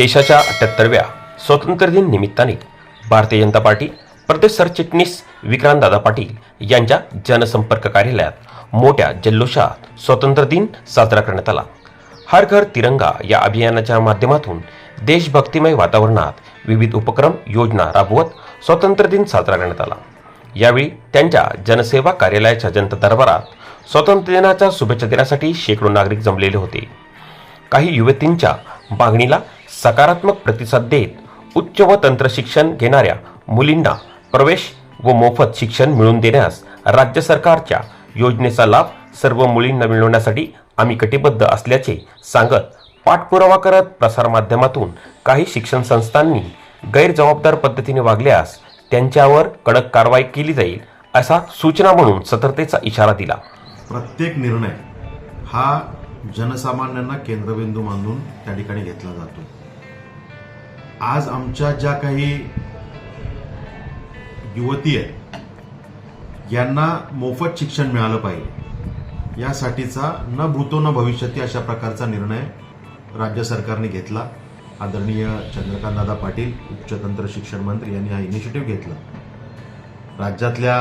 देशाच्या अठ्ठ्याहत्तरव्या स्वातंत्र्य दिन निमित्ताने भारतीय जनता पार्टी प्रदेश सरचिटणीस विक्रांतदादा पाटील यांच्या जनसंपर्क कार्यालयात मोठ्या जल्लोषात स्वातंत्र्य दिन साजरा करण्यात आला. हर घर तिरंगा या अभियानाच्या माध्यमातून देशभक्तिमय वातावरणात विविध उपक्रम योजना राबवत स्वातंत्र्य दिन साजरा करण्यात आला. यावेळी त्यांच्या जनसेवा कार्यालयाच्या जनता दरबारात स्वातंत्र्य दिनाच्या शुभेच्छा देण्यासाठी शेकडो नागरिक जमलेले होते. काही युवतींच्या मागणीला सकारात्मक प्रतिसाद देत उच्च व तंत्र शिक्षण घेणाऱ्या मुलींना प्रवेश व मोफत शिक्षण मिळवून देण्यास राज्य सरकारच्या योजनेचा लाभ सर्व मुलींना मिळवण्यासाठी आम्ही कटिबद्ध असल्याचे सांगत पाठपुरावा करत प्रसारमाध्यमातून काही शिक्षण संस्थांनी गैरजबाबदार पद्धतीने वागल्यास त्यांच्यावर कडक कारवाई केली जाईल असा सूचना म्हणून सतर्कतेचा इशारा दिला. प्रत्येक निर्णय हा जनसामान्यांना केंद्रबिंदू मानून त्या ठिकाणी घेतला जातो. आज आमच्या ज्या काही युवती आहेत यांना मोफत शिक्षण मिळालं पाहिजे. यासाठीचा न भूतो न भविष्यती अशा प्रकारचा निर्णय राज्य सरकारने घेतला. आदरणीय चंद्रकांतदादा पाटील उच्चतंत्र शिक्षण मंत्री यांनी हा इनिशिएटिव्ह घेतला. राज्यातल्या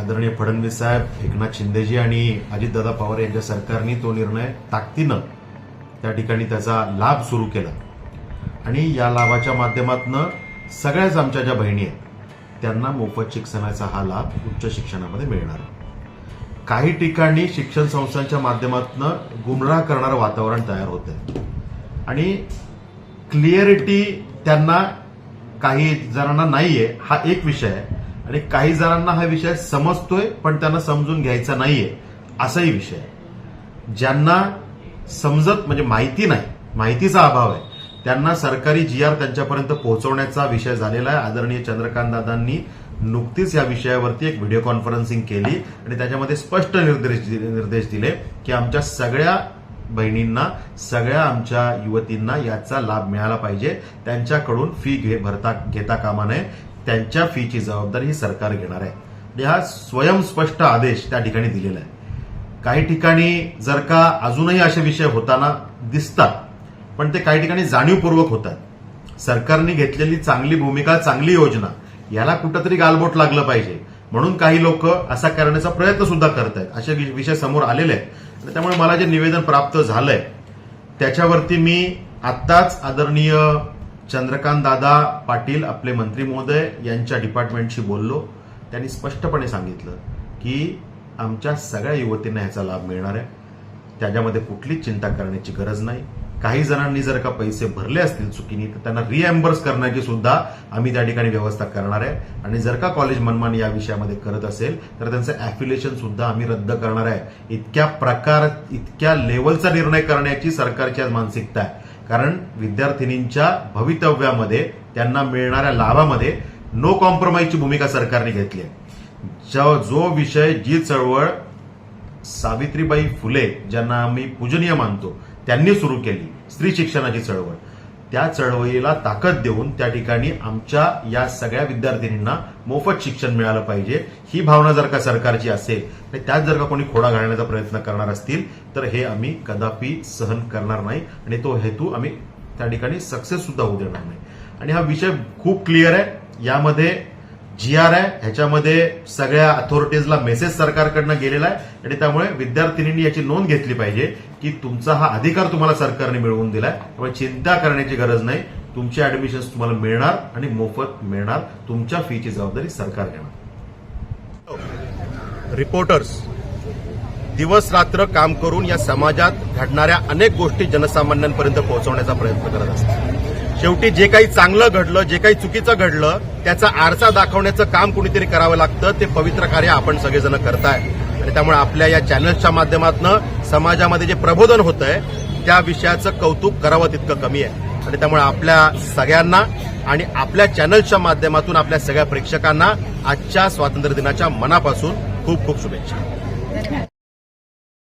आदरणीय फडणवीस साहेब एकनाथ शिंदेजी आणि अजितदादा पवार यांच्या सरकारने तो निर्णय ताकदीनं त्या ठिकाणी त्याचा लाभ सुरू केला. आणि या लाभाच्या माध्यमातून सगळ्याच आमच्या ज्या बहिणी आहेत त्यांना मोफत शिक्षणाचा हा लाभ उच्च शिक्षणामध्ये मिळणार. आहे. काही ठिकाणी शिक्षण संस्थांच्या माध्यमातून गुमराह करणारं वातावरण तयार होतं आणि क्लिअरिटी त्यांना काही जणांना नाहीये हा एक विषय आहे. आणि काही जणांना हा विषय समजतोय पण त्यांना समजून घ्यायचा नाहीये असाही विषय आहे. ज्यांना समजत म्हणजे माहिती नाही माहितीचा अभाव आहे त्यांना सरकारी जी आर त्यांच्यापर्यंत पोहोचवण्याचा विषय झालेला आहे. आदरणीय चंद्रकांत दादांनी नुकतीच या विषयावरती एक व्हिडिओ कॉन्फरन्सिंग केली आणि त्याच्यामध्ये स्पष्ट निर्देश निर्देश दिले की आमच्या सगळ्या बहिणींना सगळ्या आमच्या युवतींना याचा लाभ मिळाला पाहिजे. त्यांच्याकडून फी घे भरता घेता कामा नये. त्यांच्या फीची जबाबदारी ही सरकार घेणार आहे. हा स्वयंस्पष्ट आदेश त्या ठिकाणी दिलेला आहे. काही ठिकाणी जर का अजूनही असे विषय होताना दिसतात पण ते काही ठिकाणी जाणीवपूर्वक होतात सरकारने घेतलेली चांगली भूमिका चांगली योजना याला कुठंतरी गालबोट लागलं पाहिजे. म्हणून काही लोक असा करण्याचा प्रयत्न सुद्धा करत आहेत. असे वि- विषय समोर आलेले आहेत. आणि त्यामुळे मला जे निवेदन प्राप्त झालंय त्याच्यावरती मी आत्ताच आदरणीय चंद्रकांत दादा पाटील आपले मंत्री महोदय यांच्या डिपार्टमेंटशी बोललो. त्यांनी स्पष्टपणे सांगितलं की आमच्या सगळ्या युवतींना ह्याचा लाभ मिळणार आहे. त्याच्यामध्ये कुठलीच चिंता करण्याची गरज नाही. काही जणांनी जर का पैसे भरले असतील चुकीने तर त्यांना रिएम्बर्स करण्याची सुद्धा आम्ही त्या ठिकाणी व्यवस्था करणार आहे. आणि जर का कॉलेज मनमान या विषयामध्ये करत असेल तर त्यांचं ऍफिलिएशन सुद्धा आम्ही रद्द करणार आहे. इतक्या प्रकार इतक्या लेवलचा निर्णय करण्याची सरकारची आज मानसिकता आहे. कारण विद्यार्थिनींच्या भवितव्यामध्ये त्यांना मिळणाऱ्या लाभामध्ये नो कॉम्प्रोमाइजची भूमिका सरकारने घेतली आहे. जो विषय जी चळवळ सावित्रीबाई फुले ज्यांना आम्ही पूजनीय मानतो त्यांनी सुरू केली स्त्री शिक्षणाची चळवळ. त्या चळवळीला ताकद देऊन त्या ठिकाणी आमच्या या सगळ्या विद्यार्थिनींना मोफत शिक्षण मिळालं पाहिजे. ही भावना जर का सरकारची असेल आणि त्यात जर का कोणी खोडा घालण्याचा प्रयत्न करणार असतील तर हे आम्ही कदापि सहन करणार नाही आणि तो हेतू आम्ही त्या ठिकाणी सक्सेस सुद्धा होऊ देणार नाही. आणि हा विषय खूप क्लिअर आहे. यामध्ये जी आर आहे ह्याच्यामध्ये सगळ्या अथॉरिटीजला मेसेज सरकारकडनं गेलेला आहे. आणि त्यामुळे विद्यार्थिनींनी याची नोंद घेतली पाहिजे की तुमचा हा अधिकार तुम्हाला सरकारने मिळवून दिलाय. त्यामुळे चिंता करण्याची गरज नाही. तुमचे ऍडमिशन तुम्हाला मिळणार आणि मोफत मिळणार. तुमच्या फीची जबाबदारी सरकार घेणार. रिपोर्टर्स दिवस रात्र काम करून या समाजात घडणाऱ्या अनेक गोष्टी जनसामान्यांपर्यंत पोहोचवण्याचा प्रयत्न करत असतात. शेवटी जे काही चांगलं घडलं जे काही चुकीचं घडलं त्याचा आरसा दाखवण्याचं काम कुणीतरी करावं लागतं ते पवित्र कार्य आपण सगळेजण करताय. आणि त्यामुळे आपल्या या चॅनल्सच्या माध्यमातून समाजामध्ये जे प्रबोधन होत आहे त्या विषयाचं कौतुक करावं तितकं कमी आहे. आणि त्यामुळे आपल्या सगळ्यांना आणि आपल्या चॅनल्सच्या माध्यमातून आपल्या सगळ्या प्रेक्षकांना आजच्या स्वातंत्र्य दिनाच्या मनापासून खूप खूप शुभेच्छा.